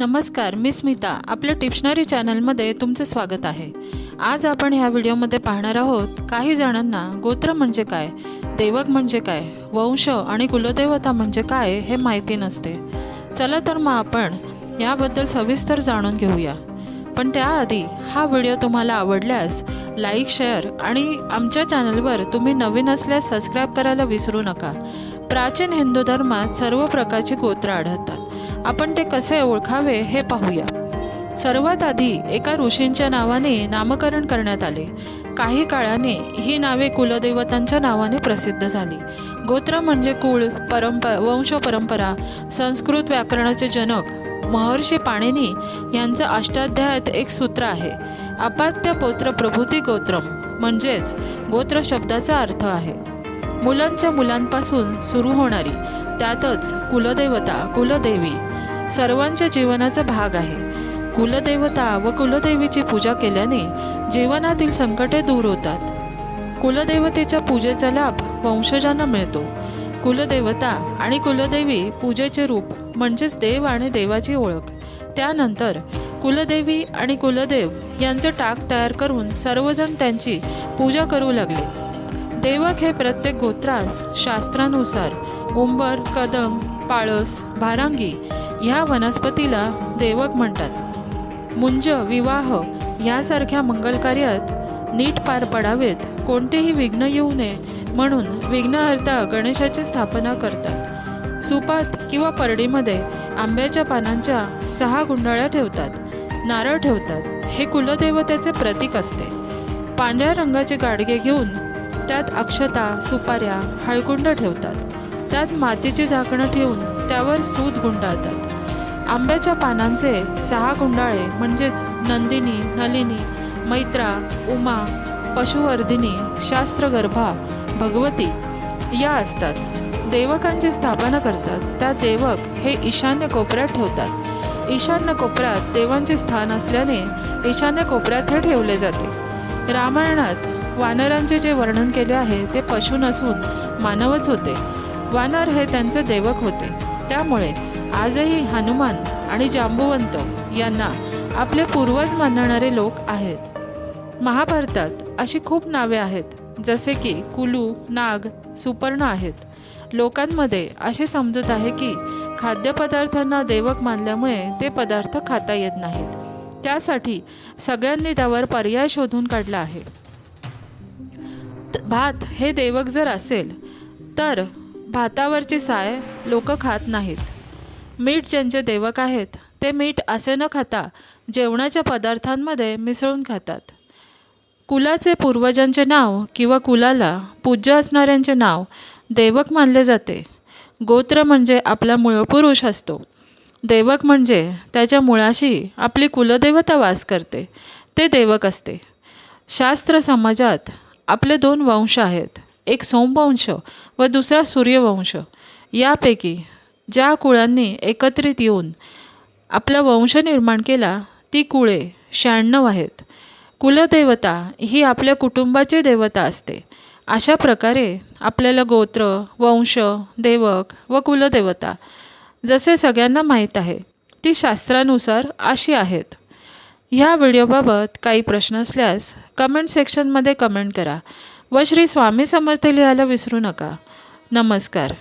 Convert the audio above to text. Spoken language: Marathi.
नमस्कार मी स्मिता. आपल्या टिप्शनरी चॅनलमध्ये तुमचे स्वागत आहे. आज आपण ह्या व्हिडिओमध्ये पाहणार आहोत काही जणांना गोत्र म्हणजे काय देवक म्हणजे काय वंश आणि कुलदेवता म्हणजे काय हे माहिती नसते. चला तर मग आपण याबद्दल सविस्तर जाणून घेऊया. पण त्याआधी हा व्हिडिओ तुम्हाला आवडल्यास लाईक शेअर आणि आमच्या चॅनलवर तुम्ही नवीन असल्यास सबस्क्राईब करायला विसरू नका. प्राचीन हिंदू धर्मात सर्व प्रकारची गोत्र आढळतात. आपण ते कसे ओळखावे हे पाहूया. सर्वात आधी एका ऋषींच्या नावाने नामकरण करण्यात आले. काही काळाने ही नावे कुलदैवतांच्या नावाने प्रसिद्ध झाली. गोत्र म्हणजे कुळ परंप वंश परंपरा संस्कृत व्याकरणाचे जनक महर्षी पाणिनी यांचं अष्टाध्यायात एक सूत्र आहे. अपात्य पौत्र प्रभूती गोत्रम म्हणजेच गोत्र शब्दाचा अर्थ आहे. मुलांच्या मुलांपासून सुरू होणारी त्यातच कुलदेवता कुलदेवी सर्वांच्या जीवनाचा भाग आहे. कुलदेवता व कुलदेवीची पूजा केल्याने जीवनातील संकटे दूर होतात. कुलदेवतेच्या पूजेचा लाभ वंशजांना मिळतो. कुलदेवता आणि कुलदेवी पूजेचे रूप म्हणजेच देव आणि देवाची ओळख. त्यानंतर कुलदेवी आणि कुलदेव यांचे टाक तयार करून सर्वजण त्यांची पूजा करू लागले. देवक हे प्रत्येक गोत्रास शास्त्रानुसार उंबर कदम पाळस भारांगी ह्या वनस्पतीला देवक म्हणतात. मुंज विवाह यासारख्या मंगलकार्यात नीट पार पडावेत कोणतेही विघ्न येऊ नये म्हणून विघ्नहर्ता गणेशाची स्थापना करतात. सुपात किंवा परडीमध्ये आंब्याच्या पानांच्या सहा गुंडाळ्या ठेवतात नारळ ठेवतात. हे कुलदेवतेचे प्रतीक असते. पांढऱ्या रंगाचे गाडगे घेऊन त्यात अक्षता सुपाऱ्या हळकुंड ठेवतात. त्यात मातीची झाकणं ठेवून त्यावर सूत गुंडाळतात. आंब्याच्या पानांचे सहा गुंडाळे म्हणजेच नंदिनी नलिनी मैत्रा उमा पशुवर्धिनी शास्त्रगर्भा भगवती या असतात. देवकांची स्थापना करतात. त्या देवक हे ईशान्य कोपऱ्यात ठेवतात. ईशान्य कोपऱ्यात देवांचे स्थान असल्याने ईशान्य कोपऱ्यात हे ठेवले जाते. रामायणात वानरांचे जे वर्णन केले आहे ते पशु नसून मानवच होते. वानर हे त्यांचे देवक होते. त्यामुळे आजही हनुमान आणि जांबुवंत यांना आपले पूर्वज मानणारे लोक आहेत. महाभारतात अशी खूप नावे आहेत जसे की कुलू नाग सुपर्ण आहेत. लोकांमध्ये अशी समजत आहे की खाद्यपदार्थांना देवक मानल्यामुळे ते पदार्थ खाता येत नाहीत. त्यासाठी सगळ्यांनी त्यावर पर्याय शोधून काढला आहे. भात हे देवक जर असेल तर भातावरची साय लोक खात नाहीत. मीठ ज्यांचे देवक आहेत ते मीठ असे न खाता जेवणाच्या पदार्थांमध्ये मिसळून खातात. कुलाचे पूर्वजांचे नाव किंवा कुलाला पूज्य असणाऱ्यांचे नाव देवक मानले जाते. गोत्र म्हणजे आपला मूळपुरुष असतो. देवक म्हणजे त्याच्या मुळाशी आपली कुलदेवता वास करते. ते देवक असते. शास्त्र समाजात आपले दोन वंश आहेत. एक सोमवंश व दुसरा सूर्यवंश. यापैकी ज्या कुळांनी एकत्रित येऊन आपला वंश निर्माण केला ती कुळे शहाण्णव आहेत. कुलदेवता ही आपल्या कुटुंबाची देवता असते. अशा प्रकारे आपल्याला गोत्र वंश देवक व कुलदेवता जसे सगळ्यांना माहीत आहे ती शास्त्रानुसार अशी आहेत. ह्या व्हिडिओबाबत काही प्रश्न असल्यास कमेंट सेक्शनमध्ये कमेंट करा. व श्री स्वामी समर्थ लिहायला विसरू नका. नमस्कार.